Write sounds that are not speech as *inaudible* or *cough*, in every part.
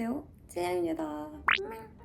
안녕하세요. 찌양입니다.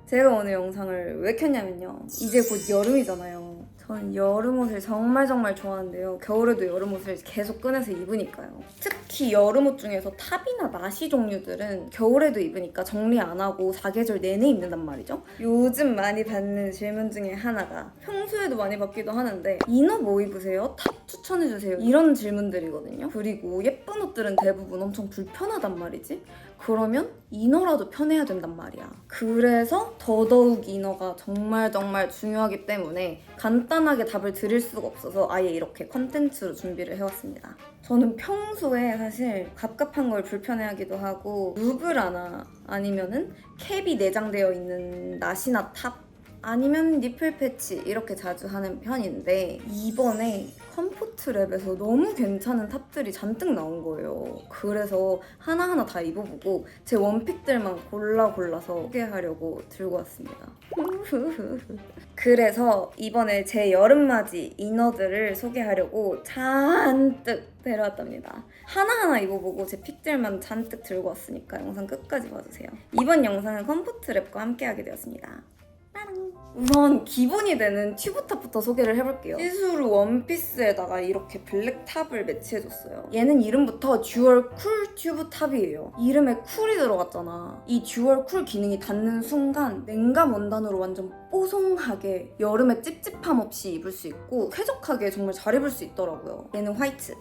제가 오늘 영상을 왜 켰냐면요. 이제 곧 여름이잖아요. 저는 여름 옷을 정말 정말 좋아하는데요. 겨울에도 여름 옷을 계속 꺼내서 입으니까요. 특히 여름 옷 중에서 탑이나 나시 종류들은 겨울에도 입으니까 정리 안 하고 사계절 내내 입는단 말이죠. 요즘 많이 받는 질문 중에 하나가 평소에도 많이 받기도 하는데 이너 뭐 입으세요? 탑 추천해주세요. 이런 질문들이거든요. 그리고 예쁜 옷들은 대부분 엄청 불편하단 말이지. 그러면 이너라도 편해야 된단 말이야. 그래서 더더욱 이너가 정말 정말 중요하기 때문에 간단하게 답을 드릴 수가 없어서 아예 이렇게 컨텐츠로 준비를 해왔습니다. 저는 평소에 사실 갑갑한 걸 불편해하기도 하고 누브라나 아니면은 캡이 내장되어 있는 나시나 탑 아니면 니플 패치 이렇게 자주 하는 편인데 이번에 컴포트 랩에서 너무 괜찮은 탑들이 잔뜩 나온 거예요. 그래서 하나하나 다 입어보고 제 원픽들만 골라 골라서 소개하려고 들고 왔습니다. *laughs* 그래서 이번에 제 여름맞이 이너들을 소개하려고 잔뜩 데려왔답니다. 하나하나 입어보고 제 픽들만 잔뜩 들고 왔으니까 영상 끝까지 봐주세요. 이번 영상은 컴포트 랩과 함께 하게 되었습니다. 우선 기본이 되는 튜브탑부터 소개를 해볼게요. 시스루 원피스에다가 이렇게 블랙 탑을 매치해줬어요. 얘는 이름부터 듀얼 쿨 튜브 탑이에요. 이름에 쿨이 들어갔잖아. 이 듀얼 쿨 기능이 닿는 순간 냉감 원단으로 완전 뽀송하게 여름에 찝찝함 없이 입을 수 있고 쾌적하게 정말 잘 입을 수 있더라고요. 얘는 화이트.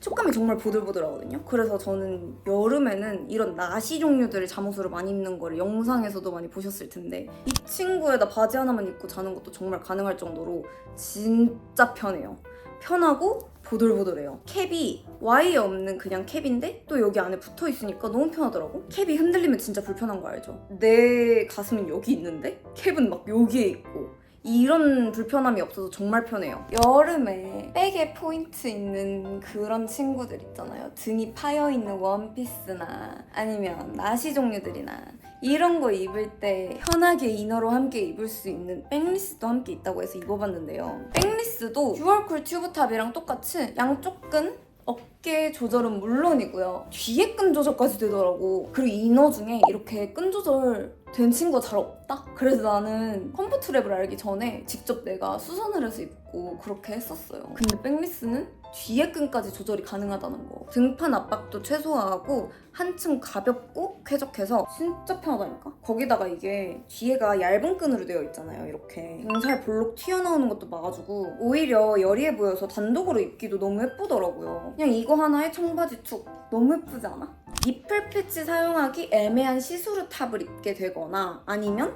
촉감이 정말 보들보들하거든요. 그래서 저는 여름에는 이런 나시 종류들을 잠옷으로 많이 입는 거를 영상에서도 많이 보셨을 텐데 이 친구에다 바지 하나만 입고 자는 것도 정말 가능할 정도로 진짜 편해요. 편하고 보들보들해요. 캡이 와이어 없는 그냥 캡인데 또 여기 안에 붙어 있으니까 너무 편하더라고. 캡이 흔들리면 진짜 불편한 거 알죠? 내 가슴은 여기 있는데 캡은 막 여기에 있고 이런 불편함이 없어서 정말 편해요. 여름에 백에 포인트 있는 그런 친구들 있잖아요. 등이 파여 있는 원피스나 아니면 나시 종류들이나 이런 거 입을 때 편하게 이너로 함께 입을 수 있는 백리스도 함께 있다고 해서 입어봤는데요. 백리스도 듀얼쿨 튜브탑이랑 똑같이 양쪽 끈 어깨 조절은 물론이고요. 뒤에 끈 조절까지 되더라고. 그리고 이너 중에 이렇게 끈 조절 된 친구가 잘 없다? 그래서 나는 컴포트랩을 알기 전에 직접 내가 수선을 해서 입고 그렇게 했었어요. 근데 백리스는 뒤에 끈까지 조절이 가능하다는 거. 등판 압박도 최소화하고 한층 가볍고 쾌적해서 진짜 편하다니까? 거기다가 이게 뒤에가 얇은 끈으로 되어 있잖아요. 이렇게. 등살 볼록 튀어나오는 것도 막아주고 오히려 여리해 보여서 단독으로 입기도 너무 예쁘더라고요. 그냥 이거 하나에 청바지 툭. 너무 예쁘지 않아? 니플 패치 사용하기 애매한 시스루 탑을 입게 되거나 아니면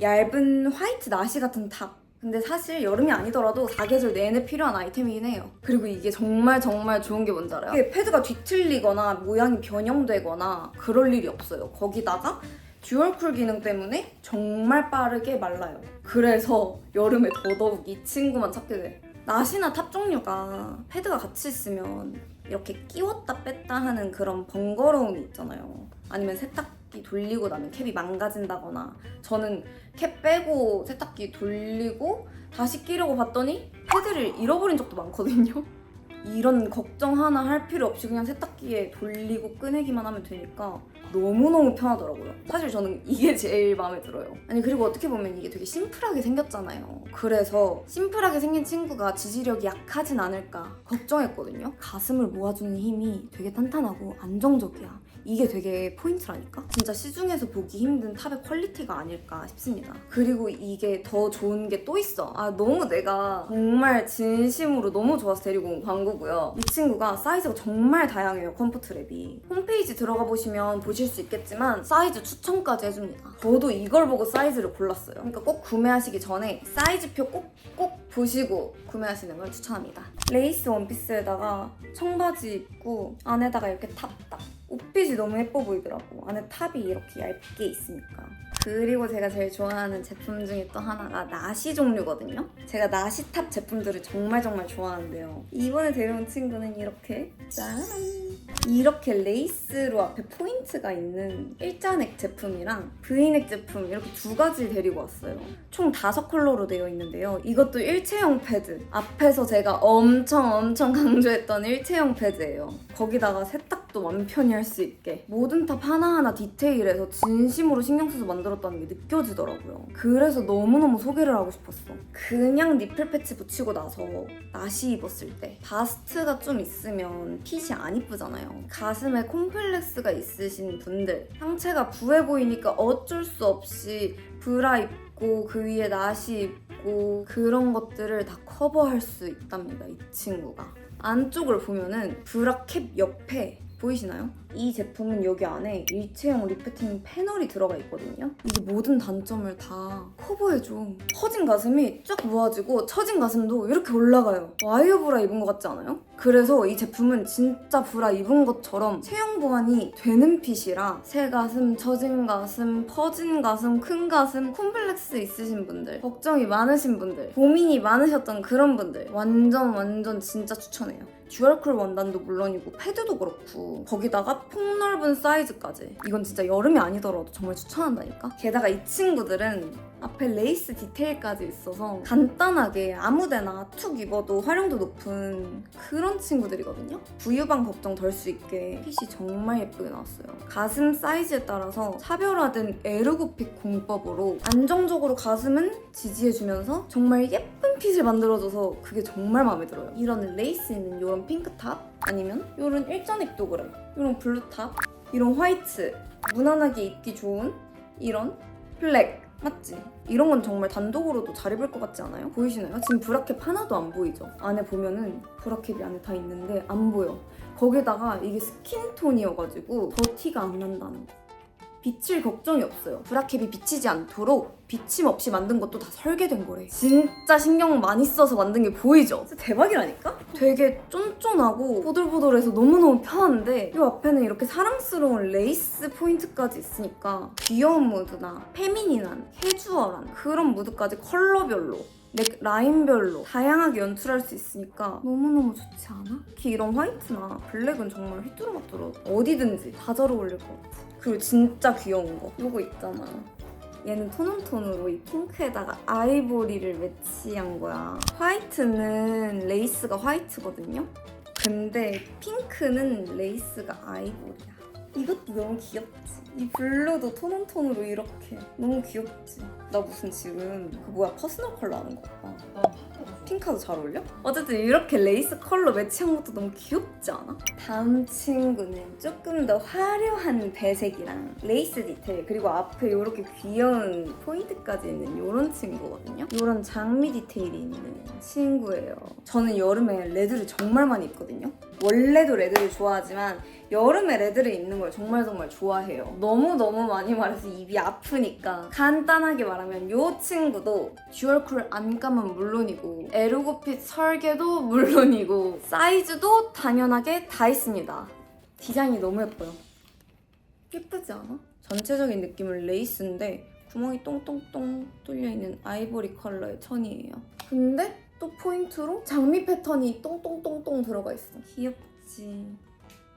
얇은 화이트 나시 같은 탑 근데 사실 여름이 아니더라도 사계절 내내 필요한 아이템이긴 해요. 그리고 이게 정말 정말 좋은 게 뭔지 알아요? 패드가 뒤틀리거나 모양이 변형되거나 그럴 일이 없어요. 거기다가 듀얼쿨 기능 때문에 정말 빠르게 말라요. 그래서 여름에 더더욱 이 친구만 찾게 돼. 나시나 탑 종류가 패드가 같이 있으면 이렇게 끼웠다 뺐다 하는 그런 번거로움이 있잖아요. 아니면 세탁기 돌리고 나면 캡이 망가진다거나 저는 캡 빼고 세탁기 돌리고 다시 끼려고 봤더니 패드를 잃어버린 적도 많거든요. *laughs* 이런 걱정 하나 할 필요 없이 그냥 세탁기에 돌리고 꺼내기만 하면 되니까 너무너무 편하더라고요. 사실 저는 이게 *laughs* 제일 마음에 들어요. 아니, 그리고 어떻게 보면 이게 되게 심플하게 생겼잖아요. 그래서 심플하게 생긴 친구가 지지력이 약하진 않을까 걱정했거든요. 가슴을 모아주는 힘이 되게 탄탄하고 안정적이야. 이게 되게 포인트라니까? 진짜 시중에서 보기 힘든 탑의 퀄리티가 아닐까 싶습니다. 그리고 이게 더 좋은 게 또 있어. 아, 너무 내가 정말 진심으로 너무 좋아서 데리고 온 광고고요. 이 친구가 사이즈가 정말 다양해요, 컴포트 랩이. 홈페이지 들어가 보시면 보실 수 있겠지만 사이즈 추천까지 해줍니다. 저도 이걸 보고 사이즈를 골랐어요. 그러니까 꼭 구매하시기 전에 사이즈표 꼭, 꼭 보시고 구매하시는 걸 추천합니다. 레이스 원피스에다가 청바지 입고 안에다가 이렇게 탑 딱. 옷핏이 너무 예뻐 보이더라고. 안에 탑이 이렇게 얇게 있으니까. 그리고 제가 제일 좋아하는 제품 중에 또 하나가 나시 종류거든요. 제가 나시 탑 제품들을 정말 정말 좋아하는데요. 이번에 데려온 친구는 이렇게 짠! 이렇게 레이스로 앞에 포인트가 있는 일자넥 제품이랑 V넥 제품 이렇게 두 가지를 데리고 왔어요. 총 다섯 컬러로 되어 있는데요. 이것도 일체형 패드. 앞에서 제가 엄청 엄청 *laughs* 강조했던 일체형 패드예요. 거기다가 세탁 탑도 완편히 할 수 있게 모든 탑 하나하나 디테일해서 진심으로 신경 써서 만들었다는 게 느껴지더라고요. 그래서 너무너무 소개를 하고 싶었어. 그냥 니플 패치 붙이고 나서 나시 입었을 때 바스트가 좀 있으면 핏이 안 이쁘잖아요. 가슴에 콤플렉스가 있으신 분들 상체가 부해 보이니까 어쩔 수 없이 브라 입고 그 위에 나시 입고 그런 것들을 다 커버할 수 있답니다. 이 친구가. 안쪽을 보면은 브라캡 옆에 보이시나요? 이 제품은 여기 안에 일체형 리프팅 패널이 들어가 있거든요. 이게 모든 단점을 다 커버해줘. 퍼진 가슴이 쫙 모아지고 처진 가슴도 이렇게 올라가요. 와이어 브라 입은 것 같지 않아요? 그래서 이 제품은 진짜 브라 입은 것처럼 체형 보완이 되는 핏이라 새 가슴, 처진 가슴, 퍼진 가슴, 큰 가슴, 콤플렉스 있으신 분들, 걱정이 많으신 분들, 고민이 많으셨던 그런 분들 완전 완전 진짜 추천해요. 듀얼쿨 원단도 물론이고 패드도 그렇고 거기다가 폭넓은 사이즈까지. 이건 진짜 여름이 아니더라도 정말 추천한다니까? 게다가 이 친구들은 앞에 레이스 디테일까지 있어서 간단하게 아무데나 툭 입어도 활용도 높은 그런 친구들이거든요. 부유방 걱정 덜 수 있게 핏이 정말 예쁘게 나왔어요. 가슴 사이즈에 따라서 차별화된 에르고핏 공법으로 안정적으로 가슴은 지지해주면서 정말 예쁜 핏을 만들어줘서 그게 정말 마음에 들어요. 이런 레이스 있는 이런 핑크탑 아니면 이런 일전 입도 그래 이런 블루탑 이런 화이트 무난하게 입기 좋은 이런 블랙 맞지? 이런 건 정말 단독으로도 잘 입을 것 같지 않아요? 보이시나요? 지금 브라캡 하나도 안 보이죠? 안에 보면은 브라캡이 안에 다 있는데 안 보여. 거기다가 이게 스킨톤이어가지고 더 티가 안 난다는 거. 비칠 걱정이 없어요. 브라캡이 비치지 않도록 비침 없이 만든 것도 다 설계된 거래. 진짜 신경 많이 써서 만든 게 보이죠? 진짜 대박이라니까? 되게 쫀쫀하고 보들보들해서 너무너무 편한데 이 앞에는 이렇게 사랑스러운 레이스 포인트까지 있으니까 귀여운 무드나 페미닌한, 캐주얼한 그런 무드까지 컬러별로 넥 라인별로 다양하게 연출할 수 있으니까 너무너무 좋지 않아? 특히 이런 화이트나 블랙은 정말 휘뚜루마뚜루 어디든지 다 잘 어울릴 것 같아. 그리고 진짜 귀여운 거 이거 있잖아. 얘는 톤온톤으로 이 핑크에다가 아이보리를 매치한 거야. 화이트는 레이스가 화이트거든요. 근데 핑크는 레이스가 아이보리야. 이것도 너무 귀엽지? 이 블루도 톤온톤으로 이렇게 너무 귀엽지? 나 무슨 지금 그 뭐야 퍼스널 컬러 하는 거 봐. 핑크도 잘 어울려? 어쨌든 이렇게 레이스 컬러 매치한 것도 너무 귀엽지 않아? 다음 친구는 조금 더 화려한 배색이랑 레이스 디테일 그리고 앞에 이렇게 귀여운 포인트까지 있는 이런 친구거든요. 이런 장미 디테일이 있는 친구예요. 저는 여름에 레드를 정말 많이 입거든요. 원래도 레드를 좋아하지만 여름에 레드를 입는 걸 정말 정말 좋아해요. 너무너무 많이 말해서 입이 아프니까 간단하게 말하면 이 친구도 듀얼쿨 안감은 물론이고 에르고핏 설계도 물론이고 사이즈도 당연하게 다 있습니다. 디자인이 너무 예뻐요. 예쁘지 않아? 전체적인 느낌은 레이스인데 구멍이 똥똥똥 뚫려있는 아이보리 컬러의 천이에요. 근데 또 포인트로 장미 패턴이 똥똥똥똥 들어가 있어. 귀엽지?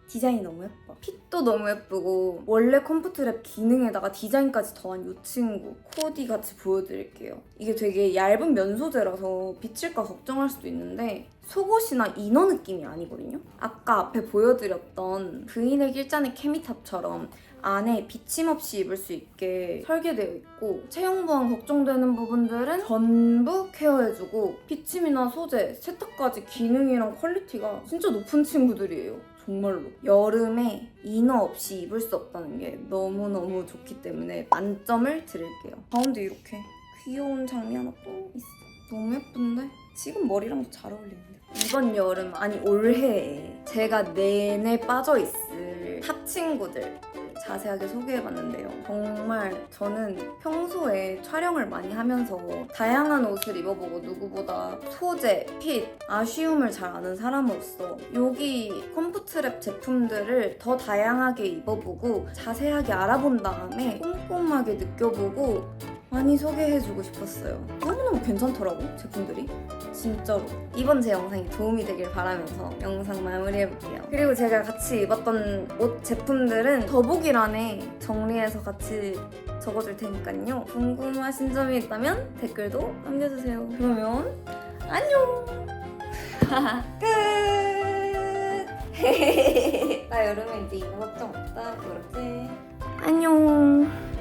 디자인이 너무 예뻐. 핏도 너무 예쁘고 원래 컴포트랩 기능에다가 디자인까지 더한 이 친구 코디 같이 보여드릴게요. 이게 되게 얇은 면 소재라서 비칠까 걱정할 수도 있는데 속옷이나 이너 느낌이 아니거든요. 아까 앞에 보여드렸던 브이넥 일자넥 케미탑처럼 안에 비침 없이 입을 수 있게 설계되어 있고 체형 보완 걱정되는 부분들은 전부 케어해주고 비침이나 소재, 세탁까지 기능이랑 퀄리티가 진짜 높은 친구들이에요. 정말로 여름에 이너 없이 입을 수 없다는 게 너무너무 좋기 때문에 만점을 드릴게요. 가운데 이렇게 귀여운 장미 하나 또 있어. 너무 예쁜데? 지금 머리랑도 잘 어울리는데. 이번 여름 아니 올해에 제가 내내 빠져 있을 탑 친구들 자세하게 소개해봤는데요. 정말 저는 평소에 촬영을 많이 하면서 다양한 옷을 입어보고 누구보다 소재, 핏, 아쉬움을 잘 아는 사람으로서 여기 컴포트랩 제품들을 더 다양하게 입어보고 자세하게 알아본 다음에 꼼꼼하게 느껴보고 많이 소개해주고 싶었어요. 너무너무 괜찮더라고, 제품들이. 진짜로. 이번 제 영상이 도움이 되길 바라면서 영상 마무리해볼게요. 그리고 제가 같이 입었던 옷 제품들은 더보기란에 정리해서 같이 적어줄 테니까요. 궁금하신 점이 있다면 댓글도 남겨주세요. 그러면 안녕! *laughs* 끝! *laughs* 나 여름에 이제 이거 걱정 없다 그렇지? 안녕